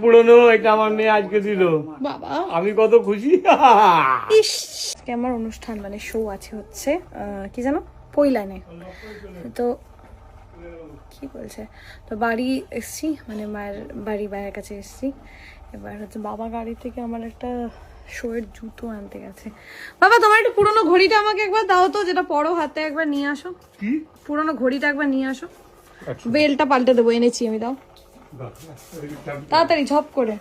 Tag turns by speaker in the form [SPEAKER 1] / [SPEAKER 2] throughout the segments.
[SPEAKER 1] পুরনো এটা আমার মেয়ে আজকে দিল
[SPEAKER 2] বাবা।
[SPEAKER 1] আমি কত খুশি।
[SPEAKER 2] ইস আজকে আমার অনুষ্ঠান মানে শো আছে হচ্ছে কি জানো? তো কি বলছে? তো বাড়ি এসছি মানে মায়ের বাড়ি কাছে এসছি। এবার হচ্ছে বাবা গাড়ি থেকে আমার একটা শোয়ের জুতো আনতে গেছে। বাবা তোমার একটু পুরোনো ঘড়িটা আমাকে একবার দাও তো যেটা পরো হাতে একবার নিয়ে আসো। পুরোনো ঘড়িটা একবার নিয়ে আসো। বেলটা পাল্টে দেবো এনেছি আমি দাও। তাড়াতাড়ি ঝপ করে।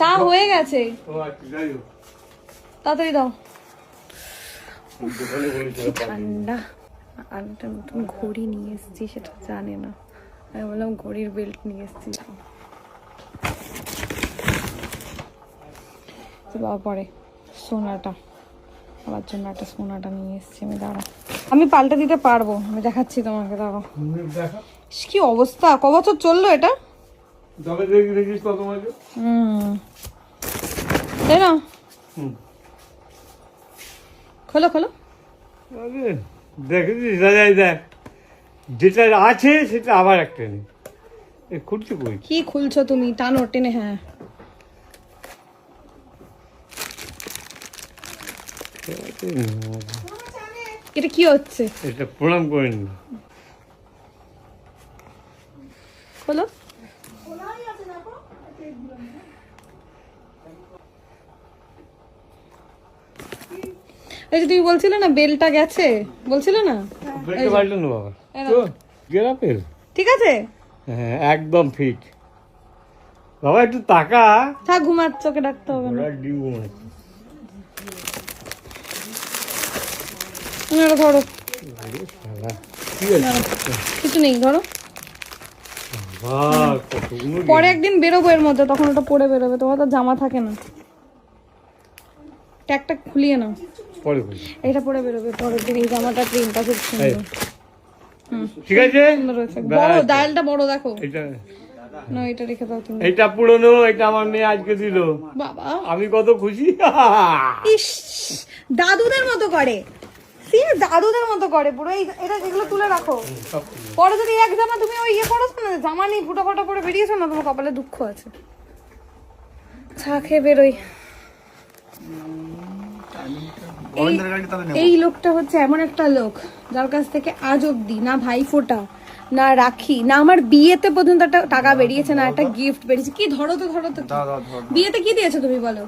[SPEAKER 1] চা
[SPEAKER 2] হয়ে গেছে। তাড়াতাড়ি দাও। ঠান্ডা। আর একটা নতুন ঘড়ি নিয়ে এসেছি সেটা জানে না। আমি বললাম ঘড়ির বেল্ট নিয়ে এসেছি বাবা পরে সোনাটা আমার জন্য একটা সোনাটা নিয়ে এসেছি আমি দাঁড়া আমি পাল্টে দিতে পারব আমি দেখাচ্ছি তোমাকে দাঁড়াও। ইস, কি অবস্থা? ক বছর চলল এটা? তাই না। খোলো খোলো।
[SPEAKER 1] দেখেছিস? রাজাই দেখ। যেটা আছে সেটা আবার একটা নেই। এ খুঁজছে কই?
[SPEAKER 2] কি খুলছো তুমি? টানো টেনে হ্যাঁ। এটা কি? হচ্ছে?
[SPEAKER 1] এটা প্রণাম করে নি
[SPEAKER 2] খোলো এই যে তুমি বলছিলে না বেলটা গেছে? বলছিলে না?
[SPEAKER 1] বেলটা পাল্টে নো বাবা
[SPEAKER 2] নাও।
[SPEAKER 1] তো
[SPEAKER 2] ঠিক আছে?
[SPEAKER 1] হ্যাঁ একদম ফিট বাবা একটু তাকা।
[SPEAKER 2] থাক ঘুমাচ্ছ ওকে ডাকতে হবে না।
[SPEAKER 1] ঘুমাচ্ছে।
[SPEAKER 2] ধরো। কিছু নেই ধরো। পরে একদিন বেরোবো এর মধ্যে তখন ওটা পরে বেরোবে তোমার তো জামা থাকে না। ট্যাগটা খুলিয়ে নাও।
[SPEAKER 1] পরে
[SPEAKER 2] এটা পরে বেরোবে পরের দিন এই জামাটা প্রিন্টটা খুব সুন্দর।
[SPEAKER 1] ঠিক আছে?
[SPEAKER 2] বড় ডায়ালটা বড় দেখো।
[SPEAKER 1] এটা
[SPEAKER 2] না এটা রেখে দাও তুমি।
[SPEAKER 1] এটা পুরনো এটা আমার মেয়ে আজকে দিল।
[SPEAKER 2] বাবা।
[SPEAKER 1] আমি কত খুশি?
[SPEAKER 2] ইস দাদুদের মতো করে। সিন দাদুদের মতো করে পুরো এই এটা এগুলো তুলে রাখো। পরে যদি এক জামা তুমি ওই ইয়ে করেছ না জামা নেই ফুটো ফাটা পরে বেরিয়েছো না তোমার কপালে দুঃখ আছে। চা খেয়ে বেরোই। এই- এই লোকটা হচ্ছে এমন একটা লোক যার কাছ থেকে আজ অব্দি না ভাই ফোটা না রাখি না আমার বিয়েতে পর্যন্ত একটা টাকা বেরিয়েছে না একটা গিফট বেরিয়েছে। কি ধরো তো ধরো তো বিয়েতে কি দিয়েছ তুমি বলো?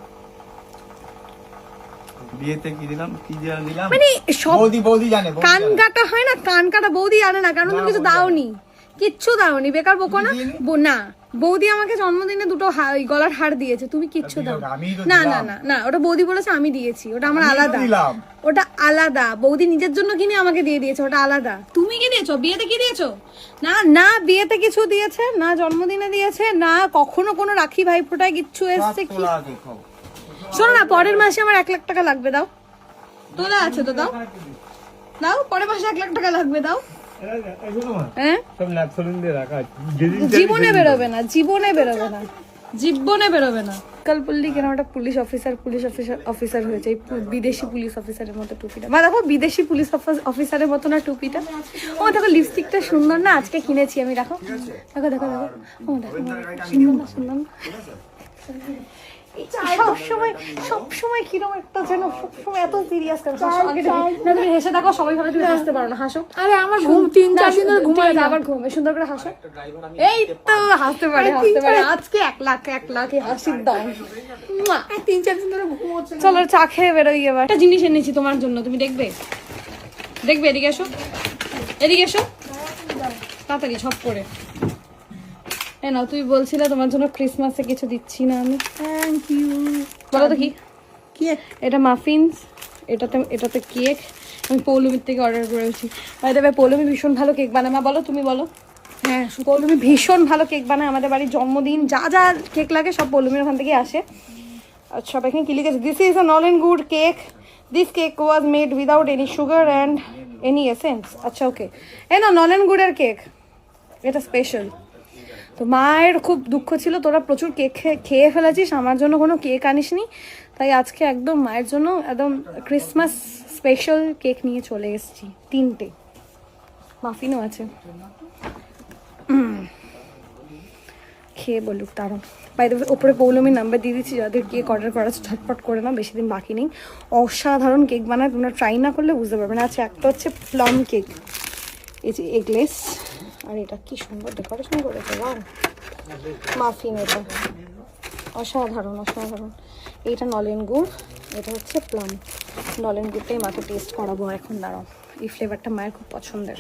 [SPEAKER 3] বিয়েতে কি দিলাম? কি দিলাম দিলাম?
[SPEAKER 2] মানে সব
[SPEAKER 3] বৌদি বৌদি জানে
[SPEAKER 2] কান কাটা হয় না কান কাটা বৌদি আনে না কারণ তুমি কিছু দাওনি। কিচ্ছু দাওনি বেকার বকো না। বো- না বৌদি আমাকে জন্মদিনে দুটো গলার হার দিয়েছে তুমি কিচ্ছু দাও না না না না ওটা বৌদি বলেছে আমি দিয়েছি ওটা আমার আলাদা। ওটা আলাদা বৌদি নিজের জন্য কিনে আমাকে দিয়ে দিয়েছে ওটা আলাদা। তুমি কি দিয়েছ? বিয়েতে কি দিয়েছ? না না বিয়েতে কিছু দিয়েছে না জন্মদিনে দিয়েছে না কখনো কোনো রাখি ভাই ফোটায় কিচ্ছু এসছে কি। শোনো না পরের মাসে আমার এক লাখ টাকা লাগবে দাও। তোলা আছে তো দাও। দাও পরের মাসে এক লাখ টাকা লাগবে দাও। হ্যাঁ? জীবনে বেরোবে না জীবনে বেরোবে না। জীবনে বেরোবে না। কালপল্লি কেন একটা police officer police officer officer হয়েছে এই বিদেশি পুলিশ অফিসারের মতো টুপিটা। মা দেখো বিদেশি পুলিশ অফিস- অফিসারের মতো না টুপিটা। ও দেখো লিপস্টিকটা সুন্দর না? আজকে কিনেছি আমি দেখো। দেখো দেখো দেখো। ও দেখো সুন্দর না সুন্দর না? সবসময় সবসময় কিরম একটা যেন সবসময় এত সিরিয়াস কেন? হাসো, আগে না তুমি হেসে দেখো সবাই ভাবে তুমি হাসতে পারো না হাসো।
[SPEAKER 4] আরে আমার ঘুম তিন চার দিন ধরে ঘুমায় না।
[SPEAKER 2] আবার ঘুমে সুন্দর করে হাসো। এই তো হাসতে পারে হাসতে পারে। আজকে এক লাখ এক লাখ হাসির দাম।
[SPEAKER 4] তিন চার দিন ধরে ঘুম হচ্ছে
[SPEAKER 2] চলো চা খেয়ে বেরোই এবার। একটা জিনিস এনেছি তোমার জন্য তুমি দেখবে? দেখবে এদিকে এসো। এদিকে এসো। তাড়াতাড়ি ঝপ করে। এ না তুই বলছিলে তোমার জন্য ক্রিসমাসে কিছু দিচ্ছি না আমি।
[SPEAKER 4] থ্যাংক ইউ
[SPEAKER 2] বলো তো কি?
[SPEAKER 4] কি
[SPEAKER 2] এটা মাফিনস এটাতে এটাতে কেক আমি পৌলমির থেকে অর্ডার করেছি দেবে পৌলমি ভীষণ ভালো কেক বানায়। মা বলো তুমি বলো। হ্যাঁ পৌলমি ভীষণ ভালো কেক বানায়। আমাদের বাড়ির জন্মদিন যা যা কেক লাগে সব পৌলমির ওখান থেকে আসে। আর সব এখানে কি লিখেছে? This is nolen gur cake this cake was made without any sugar and any essence আচ্ছা ওকে এ না নল এন্ড গুডের কেক এটা স্পেশাল তো মায়ের খুব দুঃখ ছিল, তোরা প্রচুর কেক খেয়ে ফেলেছিস, আমার জন্য কোনো কেক আনিসনি। তাই আজকে একদম মায়ের জন্য একদম ক্রিসমাস স্পেশাল কেক নিয়ে চলে এসেছি, তিনটে। মাফিনও আছে। খেয়ে বলুক দারুণ বাই দেবে ওপরে পৌলমীর নাম্বার দিয়ে দিচ্ছি, যাদের কেক অর্ডার করা আছে, ঝটপট করে না বেশি দিন বাকি নেই। অসাধারণ কেক বানায়, তোমরা ট্রাই না করলে বুঝতে পারবে না। আচ্ছা একটা হচ্ছে প্লাম কেক এই যে এগলেস আর এটা কি সুন্দর ডেকোরেশন করেছে বল মাফিন এটা। অসাধারণ অসাধারণ। এইটা নলেন গুড় এটা হচ্ছে প্লাম। নলেন গুড়টাই মাকে টেস্ট করাবো এখন, দাঁড়াও। এই ফ্লেভারটা মায়ের খুব পছন্দের।